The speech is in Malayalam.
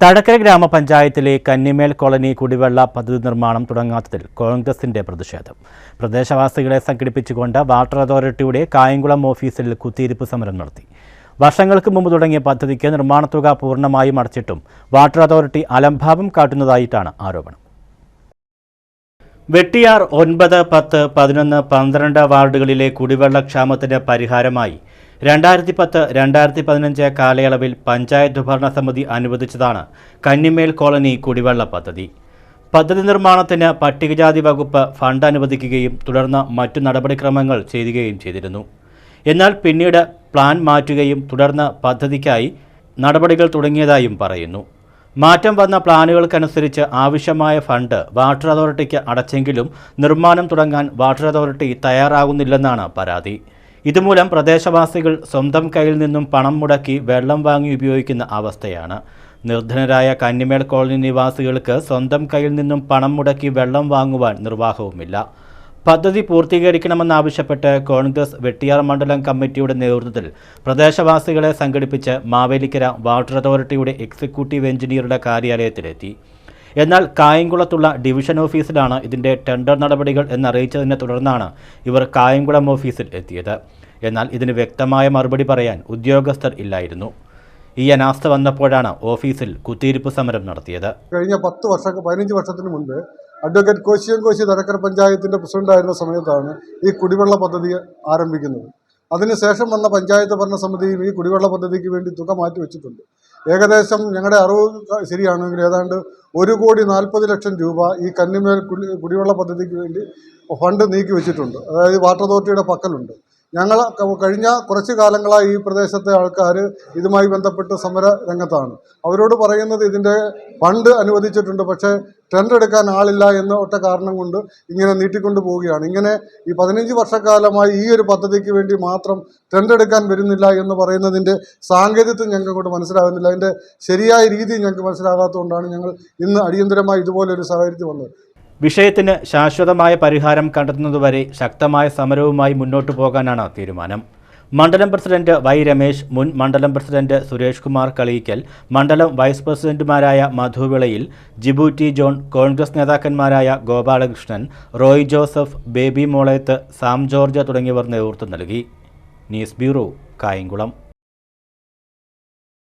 തഴക്കര ഗ്രാമപഞ്ചായത്തിലെ കന്നിമേൽ കോളനി കുടിവെള്ള പദ്ധതി നിർമ്മാണം തുടങ്ങാത്തതിൽ കോൺഗ്രസിന്റെ പ്രതിഷേധം. പ്രദേശവാസികളെ സംഘടിപ്പിച്ചുകൊണ്ട് വാട്ടർ അതോറിറ്റിയുടെ കായംകുളം ഓഫീസിൽ കുത്തിയിരിപ്പ് സമരം നടത്തി. വർഷങ്ങൾക്ക് മുമ്പ് തുടങ്ങിയ പദ്ധതിക്ക് നിർമ്മാണത്തുക പൂർണമായും അടച്ചിട്ടും വാട്ടർ അതോറിറ്റി അലംഭാവം കാട്ടുന്നതായിട്ടാണ് ആരോപണം. വെട്ടിയാർ ഒൻപത് പത്ത് പതിനൊന്ന് പന്ത്രണ്ട് വാർഡുകളിലെ കുടിവെള്ള ക്ഷാമത്തിന്റെ പരിഹാരമായി രണ്ടായിരത്തി പത്ത് രണ്ടായിരത്തി പതിനഞ്ച് കാലയളവിൽ പഞ്ചായത്ത് ഭരണ സമിതി അനുവദിച്ചതാണ് കന്നിമേൽ കോളനി കുടിവെള്ള പദ്ധതി. പദ്ധതി നിർമ്മാണത്തിന് പട്ടികജാതി വകുപ്പ് ഫണ്ട് അനുവദിക്കുകയും തുടർന്ന് മറ്റു നടപടിക്രമങ്ങൾ ചെയ്യുകയും ചെയ്തിരുന്നു. എന്നാൽ പിന്നീട് പ്ലാൻ മാറ്റുകയും തുടർന്ന് പദ്ധതിക്കായി നടപടികൾ തുടങ്ങിയതായും പറയുന്നു. മാറ്റം വന്ന പ്ലാനുകൾക്കനുസരിച്ച് ആവശ്യമായ ഫണ്ട് വാട്ടർ അതോറിറ്റിക്ക് അടച്ചെങ്കിലും നിർമ്മാണം തുടങ്ങാൻ വാട്ടർ അതോറിറ്റി തയ്യാറാകുന്നില്ലെന്നാണ് പരാതി. ഇതുമൂലം പ്രദേശവാസികൾ സ്വന്തം കയ്യിൽ നിന്നും പണം മുടക്കി വെള്ളം വാങ്ങി ഉപയോഗിക്കുന്ന അവസ്ഥയാണ്. നിർധനരായ കന്നിമേൽ കോളനി നിവാസികൾക്ക് സ്വന്തം കയ്യിൽ നിന്നും പണം മുടക്കി വെള്ളം വാങ്ങുവാൻ നിർവാഹവുമില്ല. പദ്ധതി പൂർത്തീകരിക്കണമെന്നാവശ്യപ്പെട്ട് കോൺഗ്രസ് വെട്ടിയാർ മണ്ഡലം കമ്മിറ്റിയുടെ നേതൃത്വത്തിൽ പ്രദേശവാസികളെ സംഘടിപ്പിച്ച് മാവേലിക്കര വാട്ടർ അതോറിറ്റിയുടെ എക്സിക്യൂട്ടീവ് എഞ്ചിനീയറുടെ കാര്യാലയത്തിലെത്തി. എന്നാൽ കായംകുളത്തുള്ള ഡിവിഷൻ ഓഫീസിലാണ് ഇതിന്റെ ടെൻഡർ നടപടികൾ എന്നറിയിച്ചതിനെ തുടർന്നാണ് ഇവർ കായംകുളം ഓഫീസിൽ എത്തിയത്. എന്നാൽ ഇതിന് വ്യക്തമായ മറുപടി പറയാൻ ഉദ്യോഗസ്ഥർ ഇല്ലായിരുന്നു. ഈ അനാസ്ഥ വന്നപ്പോഴാണ് ഓഫീസിൽ കുത്തിയിരിപ്പ് സമരം നടത്തിയത്. കഴിഞ്ഞ പത്ത് വർഷം പതിനഞ്ച് വർഷത്തിന് മുൻപ് അഡ്വക്കേറ്റ് കോശിയം കോശി തരക്കര പഞ്ചായത്തിന്റെ പ്രസിഡന്റായിരുന്ന സമയത്താണ് ഈ കുടിവെള്ള പദ്ധതി ആരംഭിക്കുന്നത്. അതിനുശേഷം വന്ന പഞ്ചായത്ത് ഭരണ ഭരണസമിതിയും ഈ കുടിവെള്ള പദ്ധതിക്ക് വേണ്ടി തുക മാറ്റി വെച്ചിട്ടുണ്ട്. ഏകദേശം ഞങ്ങളുടെ അറിവ് ശരിയാണെങ്കിൽ ഏതാണ്ട് ഒരു കോടി നാൽപ്പത് ലക്ഷം രൂപ ഈ കന്നിമേൽ കുടിവെള്ള പദ്ധതിക്ക് വേണ്ടി ഫണ്ട് നീക്കി വെച്ചിട്ടുണ്ട്. അതായത് വാട്ടർ അതോറിറ്റിയുടെ പക്കലുണ്ട്. ഞങ്ങൾ കഴിഞ്ഞ കുറച്ച് കാലങ്ങളായി ഈ പ്രദേശത്തെ ആൾക്കാർ ഇതുമായി ബന്ധപ്പെട്ട് സമര രംഗത്താണ്. അവരോട് പറയുന്നത് ഇതിന്റെ ഫണ്ട് അനുവദിച്ചിട്ടുണ്ട് പക്ഷേ ടെൻഡർ എടുക്കാൻ ആളില്ല എന്ന ഒറ്റ കാരണം കൊണ്ട് ഇങ്ങനെ നീട്ടിക്കൊണ്ട് പോവുകയാണ്. ഇങ്ങനെ ഈ പതിനഞ്ച് വർഷക്കാലമായി ഈ ഒരു പദ്ധതിക്ക് വേണ്ടി മാത്രം ടെൻഡർ എടുക്കാൻ വരുന്നില്ല എന്ന് പറയുന്നതിന്റെ സാങ്കേതികത്വം ഞങ്ങൾക്ക് അങ്ങോട്ട് മനസ്സിലാകുന്നില്ല. അതിന്റെ ശരിയായ രീതി ഞങ്ങൾക്ക് മനസ്സിലാകാത്തതുകൊണ്ടാണ് ഞങ്ങൾ ഇന്ന് അടിയന്തരമായി ഇതുപോലൊരു സാഹചര്യത്തിൽ വന്നത്. വിഷയത്തിന് ശാശ്വതമായ പരിഹാരം കണ്ടെത്തുന്നതുവരെ ശക്തമായ സമരവുമായി മുന്നോട്ടു പോകാനാണ് തീരുമാനം. മണ്ഡലം പ്രസിഡന്റ് വൈ രമേശ് മുൻ മണ്ഡലം പ്രസിഡന്റ് സുരേഷ് കുമാർ കളിയിക്കൽ മണ്ഡലം വൈസ് പ്രസിഡന്റുമാരായ മധുവിളയിൽ T John Congress നേതാക്കന്മാരായ Gopalakrishnan Roy Joseph Baby Molayath Sam George തുടങ്ങിയവർ നേതൃത്വം നൽകി. News bureau Kayamkulam.